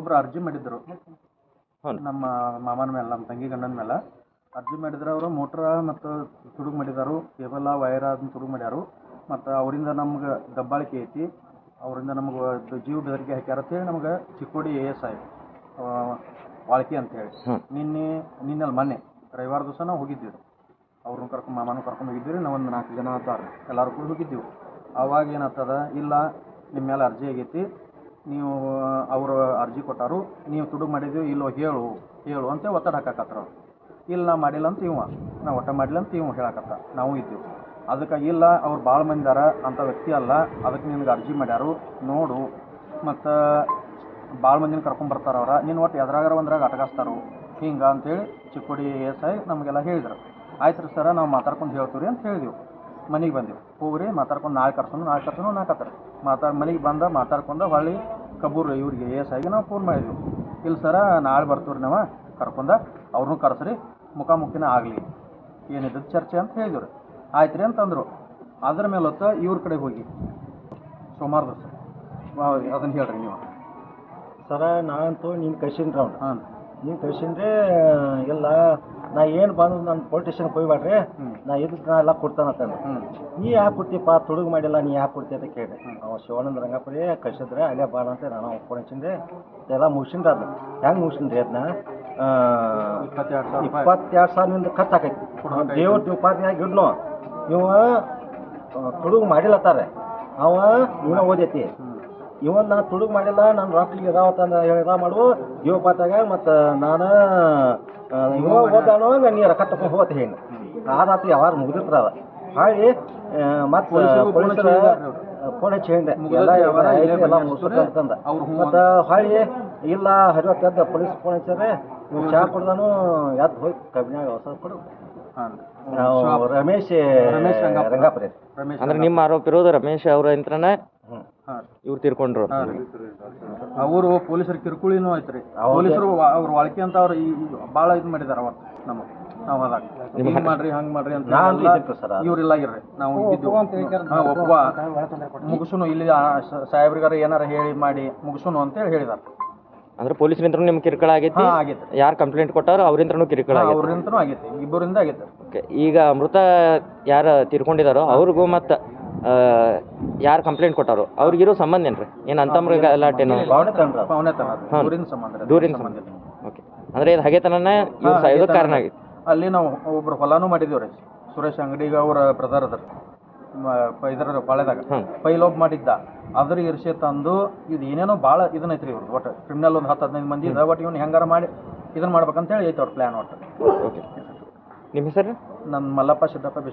ಒಬ್ರು ಅರ್ಜಿ ಮಾಡಿದ್ರು. ನಮ್ಮ ಮಾಮನ ಮೇಲೆ ನಮ್ಮ ತಂಗಿ ಗಂಡನ ಮೇಲೆ. ಅರ್ಜಿ ಮಾಡಿದ್ರೆ ಅವರು ಮೋಟ್ರ ಮತ್ತು ತುಡುಗು ಮಾಡಿದಾರು ಕೇಬಲ ವೈರ ಅದನ್ನ ತುಡುಗು ಮಾಡ್ಯಾರು. ಮತ್ತು ಅವರಿಂದ ನಮ್ಗೆ ದಬ್ಬಾಳಿಕೆ ಐತಿ. ಅವರಿಂದ ನಮ್ಗೆ ಜೀವ ಬೆದರಿಕೆ ಹಾಕ್ಯಾರ ಅಂತೇಳಿ ನಮ್ಗೆ Chikkodi A S I Walki ಅಂತೇಳಿ ಹ್ಮ್. ನಿನ್ನೆ ನಿನ್ನಲ್ಲಿ ಮೊನ್ನೆ ರವಿವಾರ ದಿವಸ ನಾವು ಹೋಗಿದ್ದೀವಿ ಅವ್ರನ್ನ ಕರ್ಕೊಂಡು ಮಾಮನ ಕರ್ಕೊಂಡು ಹೋಗಿದ್ದೀವಿ ನಾವು ಒಂದು ನಾಲ್ಕು ಜನ ಅದಾರ ಎಲ್ಲರೂ ಕೂಡ ಹೋಗಿದ್ದೀವಿ ಅವಾಗ ಏನಾಗ್ತದ? ಇಲ್ಲ ನಿಮ್ಮ ಮೇಲೆ ಅರ್ಜಿ ಆಗೈತಿ. ನೀವು ಅವರು ಅರ್ಜಿ ಕೊಟ್ಟಾರು, ನೀವು ತುಡು ಮಾಡಿದ್ದೀವಿ ಇಲ್ಲೋ ಹೇಳು ಹೇಳು ಅಂತ ಒತ್ತಡ ಹಾಕಾಕತ್ರ ಇಲ್ಲ ನಾ ಮಾಡಿಲ್ಲ ಅಂತ ಇವ, ನಾ ಒಟ್ಟ ಮಾಡಿಲ್ಲ ಅಂತ ಇವ ಹೇಳಕತ್ತ ನಾವು ಇದ್ದೀವಿ ಅದಕ್ಕೆ ಇಲ್ಲ, ಅವ್ರು ಭಾಳ ಮಂದಿದಾರ ಅಂಥ ವ್ಯಕ್ತಿ ಅಲ್ಲ, ಅದಕ್ಕೆ ನಿನಗೆ ಅರ್ಜಿ ಮಾಡ್ಯಾರು, ನೋಡು. ಮತ್ತು ಭಾಳ ಮಂದಿನ ಕರ್ಕೊಂಡ್ ಬರ್ತಾರ ಅವ್ರ, ನೀನು ಒಟ್ಟು ಎದ್ರಾಗಾರ ಒಂದ್ರಾಗ ಅಟಗಾಸ್ತಾರು, ಹಿಂಗೆ ಅಂತೇಳಿ ಚಿಕ್ಕೋಡಿ ಎಸ್ ಐ ನಮಗೆಲ್ಲ ಹೇಳಿದ್ರು. ಆಯ್ತು ರೀ ಸರ, ನಾವು ಮಾತಾಡ್ಕೊಂಡು ಹೇಳ್ತೀವಿ ಅಂತ ಹೇಳಿದೆವು. ಮನೆಗೆ ಬಂದೆವು. ಹೋಗ್ರಿ, ಮಾತಾಡ್ಕೊಂಡು ನಾಳೆ ಕರ್ಸೋನು ನಾಳೆ ಕರ್ಸೋನು ನಾಲ್ಕತ್ತರ ಮಾತಾಡ್, ಮನೆಗೆ ಬಂದ ಮಾತಾಡ್ಕೊಂಡು ಹೊಳ್ಳಿ ಕಬೂರ್ ಇವ್ರಿಗೆ ಎಸ್ ಆಗಿ ನಾವು ಫೋನ್ ಮಾಡಿದ್ವಿ. ಇಲ್ಲ ಸರ ನಾಳೆ ಬರ್ತೀವ್ರಿ ನಾವು ಕರ್ಕೊಂಡ ಅವ್ರನ್ನೂ ಕರೆಸ್ರಿ ಮುಖಾಮುಖಿನ ಆಗಲಿ. ಏನಿದ್ದು ಚರ್ಚೆ ಅಂತ ಹೇಳಿದ್ರು. ಆಯ್ತು ರೀ ಅಂತಂದರು. ಅದ್ರ ಮೇಲೆ ಹೊತ್ತು ಇವ್ರ ಕಡೆ ಹೋಗಿ. ಸೋಮವಾರ ದಿವಸ ಅದನ್ನು ಹೇಳ್ರಿ ನೀವು. ಸರ ನಾನಂತೂ ನೀನು ಕಶಿನ್ ರೌಂಡ್ ಹಾಂ ನೀನು ಕಳ್ಸಿನ್ರಿ ಇಲ್ಲ ನಾ ಏನು ಬಂದು ನನ್ನ ಪೊಲೀಸ್ ಸ್ಟೇಷನ್ಗೆ ಹೋಗ್ಬೇಡ್ರಿ ನಾ ಇದಕ್ಕೆ ನಾ ಎಲ್ಲ ಕೊಡ್ತಾನಂತಂದು ನೀ ಯಾಕೆ ಕೊಡ್ತೀಪ್ಪ ತುಡುಗು ಮಾಡಿಲ್ಲ ನೀ ಯಾಕೆ ಕೊಡ್ತಿ ಅಂತ ಕೇಳಿ ಅವ ಶಿವಾನಂದ ರಂಗಪುರಿ ಕಳ್ಸಿದ್ರೆ ಅಲ್ಲೇ ಬಾಡ ಅಂತ ನಾನು ಫೋನ್ ಹಚ್ಚಿನ್ರಿ ಎಲ್ಲ ಮುಗಿಸಿನ್ರಿ ಅದನ್ನ ಹೆಂಗೆ ಮುಗಿಸಿನ್ರಿ ಅದನ್ನ ಇಪ್ಪತ್ತೆರಡು ಸಾವಿರದಿಂದ ಖರ್ಚು ಆಕೈತಿ. ದೇವ್ರ ಉಪಾಧಿಯಾಗಿ ಇಡ್ನು. ಇವ ತುಡುಗು ಮಾಡಿಲ್ಲತ್ತಾರೆ ಅವ ಇವ್ನ ಓದೈತಿ. ಇವನ್ ನಾ ತುಡುಗ್ ಮಾಡಿಲ್ಲ ನಾನು ರಾತ್ರಿಗೆ ಇದಾವತ್ತ ಇದ ಮಾಡು. ಜೀವಪಾತಾಗ ಮತ್ತು ನಾನು ಇವ ಓದಾನೋ ನೀ ರೊಕ್ಕ ತಗೊಂಡು ಹೋಗತ್ತೆ ಹೇಳಿ. ಆದಾತು ಯಾವಾಗ ಮುಗಿದಿರ್ತಾರ ಅದ. ಹಾಳಿ ಮತ್ತೆ ಪೊಲೀಸರ ಫೋನ್ ಹಚ್ಚಿ ಹೇಳಿದೆ ಎಲ್ಲ ವ್ಯವಹಾರ, ಐತಿ, ಎಲ್ಲ ಮತ್ತು ಹೊಳ್ಳಿ ಇಲ್ಲ ಹರಿವತ್ತೆದ್ದ ಪೊಲೀಸ್ ಫೋನ್ ಹಚ್ಚಾರೆ ನೀವು ಚಾ ಕುಡ್ದಾನು ಎದ್ದು ಹೋಗಿ ಕಬ್ಬಿನಾಗ ಹೊಸ ಕೊಡು. ರಮೇಶ್ ರಮೇಶ್ ರಂಗಾಪುರ. ಅಂದ್ರೆ ನಿಮ್ಮ ಆರೋಪ ಇರೋದು ರಮೇಶ್ ಅವರ ಹಾಂ ಇವ್ರು ತೀರ್ಕೊಂಡ್ರು ಅವರು ಪೊಲೀಸರ ಕಿರುಕುಳಿನೂ ಐತ್ರಿ. ಪೊಲೀಸರು ಅವ್ರ ವಾಳ್ಕೆ ಅಂತ ಅವ್ರು ಈ ಭಾಳ ಇದು ಮಾಡಿದಾರ ಅವತ್ತು ನಮಗೆ. ನಾವು ಹೋದಾಗ. ಹಿಂಗ್ ಮಾಡ್ರಿ ಹಂಗ್ ಮಾಡ್ರಿ ಅಂತ ಇವ್ರಿಲ್ಲ ಇರ್ರಿ ನಾವು ಒಬ್ಬ ಮುಗಿಸುನು ಇಲ್ಲಿ ಸಾಹೇಬ್ರಿಗಾರ ಏನಾರ ಹೇಳಿ ಮಾಡಿ ಮುಗಿಸುನು ಅಂತೇಳಿ ಹೇಳಿದಾರ. ಅಂದ್ರೆ ಪೊಲೀಸರಿಂತ್ರ ನಿಮ್ಗೆ ಕಿರ್ಕಳ ಆಗೈತಿ? ಆಗೈತೆ ಯಾರು ಕಂಪ್ಲೇಂಟ್ ಕೊಟ್ಟಾರೋ ಅವ್ರಿಂತ್ರನೂ ಕಿರ್ಕಳ ಅವ್ರಿಂದನೂ ಆಗೈತೆ ಇಬ್ಬರಿಂದ ಆಗೈತೆ ಓಕೆ ಈಗ ಮೃತ ಯಾರು ತೀರ್ಕೊಂಡಿದಾರೋ ಅವ್ರಿಗೂ ಮತ್ತು ಯಾರು ಕಂಪ್ಲೇಂಟ್ ಕೊಟ್ಟಾರೋ ಅವ್ರಿಗಿರೋ ಸಂಬಂಧ ಏನ್ರಿ? ಏನು ಅಂತಮ್ರ ಗಲಾಟೆನೋ ದೂರಿನ ಸಂಬಂಧ ದೂರಿನ ಸಂಬಂಧ ಓಕೆ ಅಂದ್ರೆ ಇದು ಹಗೆತನನೇ ಇವ್ರು. ಕಾರಣ ಆಗೈತಿ ಅಲ್ಲಿ ನಾವು ಒಬ್ರು ಹೊಲಾನು ಮಾಡಿದೀವಿ ರೀ ಸುರೇಶ್ ಅಂಗಡಿಗ ಅವರ ಬ್ರದರ್ ಅದ್ರ. ಇದರ ಪಾಳ್ಯದಾಗ. ಹ್ಮ್. ಪೈಲೋಬ್ ಮಾಡಿದ್ದ. ಅದ್ರ ಇರ್ಷೆ ತಂದು ಇದು ಏನೇನೋ ಭಾಳ ಇದನ್ನೈತ್ರಿ ಇವ್ರು ಇವ್ರದ್ದು ಒಟ್ಟು ಕ್ರಿಮಿನಲ್ ಒಂದು ಹತ್ತು ಹದಿನೈದು ಮಂದಿ ಇದ ಒಟ್ಟು ಇವ್ನು ಹೆಂಗಾರ ಮಾಡಿ ಇದನ್ನ ಮಾಡ್ಬೇಕಂತೇಳಿ ಐತೆ ಅವ್ರ ಪ್ಲ್ಯಾನ್ ಒಟ್ಟು. ಓಕೆ ನಿಮ್ಮ ಹೆಸರು? ನನ್ನ ಮಲ್ಲಪ್ಪ ಸಿದ್ದಪ್ಪ